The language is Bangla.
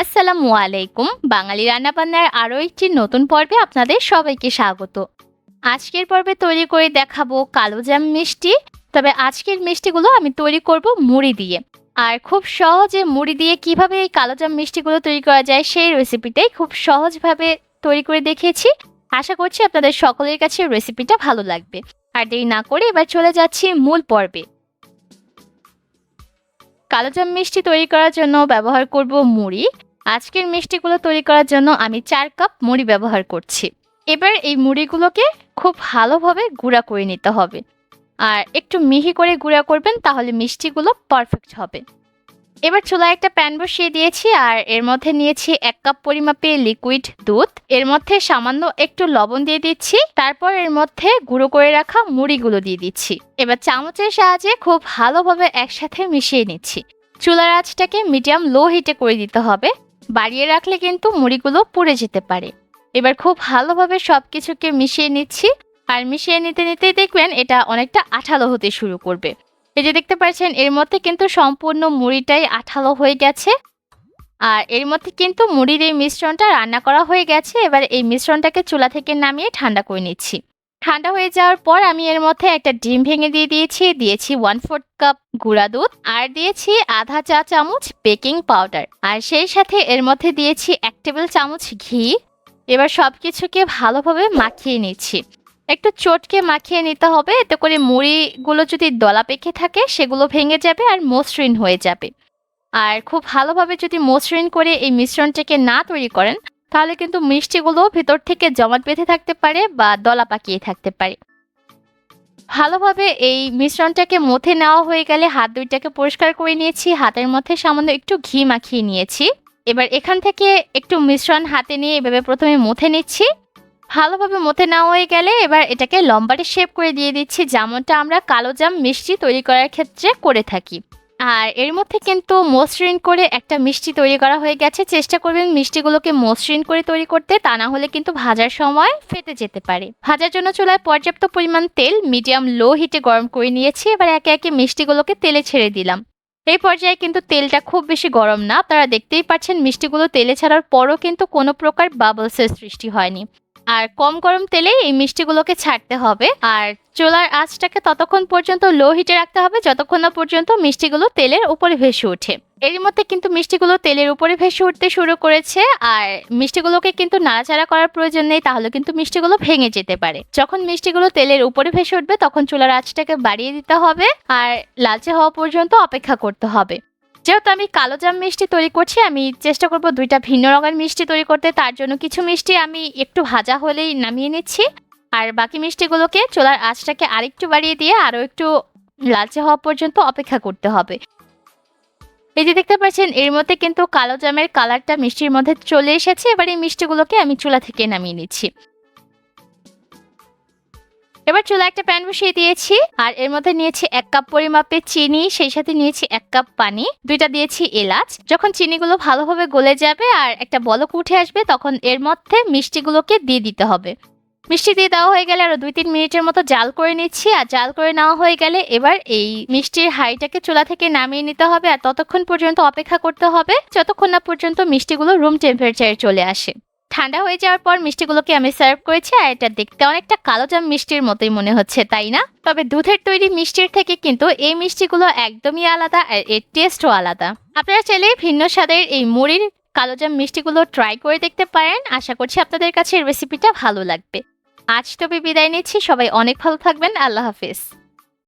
আসসালামু আলাইকুম। বাঙালি রান্নাবান্নার আরও একটি নতুন পর্বে আপনাদের সবাইকে স্বাগত। আজকের পর্বে তৈরি করে দেখাবো কালোজাম মিষ্টি। তবে আজকের মিষ্টিগুলো আমি তৈরি করব মুড়ি দিয়ে। আর খুব সহজে মুড়ি দিয়ে কীভাবে এই কালোজাম মিষ্টিগুলো তৈরি করা যায় সেই রেসিপিটাই খুব সহজভাবে তৈরি করে দেখিয়েছি আশা করছি আপনাদের সকলের কাছে রেসিপিটা ভালো লাগবে। আর দেরি না করে এবার চলে যাচ্ছি মূল পর্বে। কালোজাম মিষ্টি তৈরি করার জন্য ব্যবহার করব মুড়ি। আজকের মিষ্টিগুলো তৈরি করার জন্য আমি চার কাপ মুড়ি ব্যবহার করছি। এবার এই মুড়িগুলোকে খুব ভালোভাবে গুঁড়া করে নিতে হবে। আর একটু মিহি করে গুঁড়া করবেন তাহলে মিষ্টিগুলো পারফেক্ট হবে। এবার চুলায় একটা প্যান বসিয়ে দিয়েছি আর এর মধ্যে নিয়েছি এক কাপ পরিমাপে লিকুইড দুধ। এর মধ্যে সামান্য একটু লবণ দিয়ে দিচ্ছি। তারপর এর মধ্যে গুঁড়ো করে রাখা মুড়িগুলো দিয়ে দিচ্ছি। এবার চামচের সাহায্যে খুব ভালোভাবে একসাথে মিশিয়ে নিচ্ছি। চুলার আঁচটাকে মিডিয়াম লো হিটে করে দিতে হবে। বাড়িয়ে রাখলে কিন্তু মুড়িগুলো পুড়ে যেতে পারে। এবার খুব ভালোভাবে সব কিছুকে মিশিয়ে নিচ্ছি। আর মিশিয়ে নিতে নিতেই দেখবেন এটা অনেকটা আঠালো হতে শুরু করবে। এই যে দেখতে পাচ্ছেন, এর মধ্যে কিন্তু সম্পূর্ণ মুড়িটাই আঠালো হয়ে গেছে। আর এর মধ্যে কিন্তু মুড়ির এই মিশ্রণটা রান্না করা হয়ে গেছে। এবার এই মিশ্রণটাকে চুলা থেকে নামিয়ে ঠান্ডা করে নিচ্ছি। ঠান্ডা হয়ে যাওয়ার পর আমি এর মধ্যে একটা ডিম ভেঙে দিয়ে দিয়েছি দিয়েছি ওয়ান ফোর্থ কাপ গুঁড়া দুধ আর দিয়েছি আধা চা চামচ বেকিং পাউডার আর সেই সাথে এর মধ্যে দিয়েছি এক টেবিল চামচ ঘি। এবার সব কিছুকে ভালোভাবে মাখিয়ে নিচ্ছি। একটু চটকে মাখিয়ে নিতে হবে, এতে করে মুড়িগুলো যদি দলা পেকে থাকে সেগুলো ভেঙে যাবে আর মসৃণ হয়ে যাবে। আর খুব ভালোভাবে যদি মসৃণ করে এই মিশ্রণটাকে না তৈরি করেন তাহলে কিন্তু মিষ্টিগুলো ভেতর থেকে জমাট বেঁধে থাকতে পারে বা দলা পাকিয়ে থাকতে পারে। ভালোভাবে এই মিশ্রণটাকে মথে নেওয়া হয়ে গেলে হাত দুইটাকে পরিষ্কার করে নিয়েছি। হাতের মধ্যে সামান্য একটু ঘি মাখিয়ে নিয়েছি। এবার এখান থেকে একটু মিশ্রণ হাতে নিয়ে এভাবে প্রথমে মথে নিচ্ছি। ভালোভাবে মথে নেওয়া হয়ে গেলে এবার এটাকে লম্বাটে শেপ করে দিয়ে দিচ্ছি। যেমনটা আমরা কালো জাম মিষ্টি তৈরি করার ক্ষেত্রে করে থাকি। আর এর মধ্যে কিন্তু মসৃণ করে একটা মিষ্টি তৈরি করা হয়ে গেছে। চেষ্টা করবেন মিষ্টিগুলোকে মসৃণ করে তৈরি করতে, তা না হলে কিন্তু ভাজার সময় ফেটে যেতে পারে। ভাজার জন্য চুলায় পর্যাপ্ত পরিমাণ তেল, মিডিয়াম লো হিটে গরম করে নিয়েছি, এবার একে একে মিষ্টিগুলোকে তেলে ছেড়ে দিলাম। এই পর্যায়ে কিন্তু তেলটা খুব বেশি গরম না, আপনারা দেখতেই পাচ্ছেন মিষ্টিগুলো তেলে ছাড়ার পরও কিন্তু কোনো প্রকার বাবলসের সৃষ্টি হয়নি। আর কম গরম তেলে এই মিষ্টিগুলোকে ছাড়তে হবে। আর চুলার আঁচটাকে ততক্ষণ পর্যন্ত লো হিটে রাখতে হবে, যতক্ষণ না পর্যন্ত মিষ্টিগুলো তেলের উপরে ভেসে ওঠে। এর মধ্যে কিন্তু মিষ্টিগুলো তেলের উপরে ভেসে উঠতে শুরু করেছে, আর মিষ্টিগুলোকে কিন্তু নাড়াচাড়া করার প্রয়োজন নেই, তাহলে কিন্তু মিষ্টিগুলো ভেঙে যেতে পারে। যখন মিষ্টিগুলো তেলের উপরে ভেসে উঠবে, তখন চুলার আঁচটাকে বাড়িয়ে দিতে হবে, আর লালচে হওয়া পর্যন্ত অপেক্ষা করতে হবে। যেহেতু আমি কালো জাম মিষ্টি তৈরি করছি, আমি চেষ্টা করব দুইটা ভিন্ন রঙের মিষ্টি তৈরি করতে। তার জন্য কিছু মিষ্টি আমি একটু ভাজা হলেই নামিয়ে নিচ্ছি। আর বাকি মিষ্টিগুলোকে চুলার আঁচটাকে আরেকটু বাড়িয়ে দিয়ে আরও একটু লালচে হওয়া পর্যন্ত অপেক্ষা করতে হবে। এই যে দেখতে পাচ্ছেন, এর মধ্যে কিন্তু কালো জামের কালারটা মিষ্টির মধ্যে চলে এসেছে। এবার এই মিষ্টিগুলোকে আমি চুলা থেকে নামিয়ে নিচ্ছি। এবার চুলা একটা প্যান বসিয়ে দিয়েছি, আর এর মধ্যে নিয়েছি এক কাপ পরিমাপে চিনি, সেই সাথে নিয়েছি এক কাপ পানি, দুইটা দিয়েছি এলাচ। যখন চিনিগুলো ভালোভাবে গলে যাবে আর একটা বলক উঠে আসবে, তখন এর মধ্যে মিষ্টিগুলোকে দিয়ে দিতে হবে। মিষ্টি দিয়ে দেওয়া হয়ে গেলে আরও দুই তিন মিনিটের মতো জাল করে নিচ্ছি, আর জাল করে নেওয়া হয়ে গেলে এবার এই মিষ্টির হাঁড়িটাকে চুলা থেকে নামিয়ে নিতে হবে, আর ততক্ষণ পর্যন্ত অপেক্ষা করতে হবে, যতক্ষণ না পর্যন্ত মিষ্টিগুলো রুম টেম্পারেচারে চলে আসে। ঠান্ডা হয়ে যাওয়ার পর মিষ্টিগুলোকে আমি সার্ভ করেছি আর এটা দেখতে অনেকটা কালোজাম মিষ্টির মতোই মনে হচ্ছে, তাই না? তবে দুধের তৈরি মিষ্টির থেকে কিন্তু এই মিষ্টিগুলো একদমই আলাদা আর এর টেস্টও আলাদা। আপনারা চাইলে ভিন্ন স্বাদের এই মুড়ির কালোজাম মিষ্টিগুলো ট্রাই করে দেখতে পারেন। আশা করছি আপনাদের কাছে রেসিপিটা ভালো লাগবে। আজ তবে বিদায় নিচ্ছি। সবাই অনেক ভালো থাকবেন। আল্লাহ হাফিজ।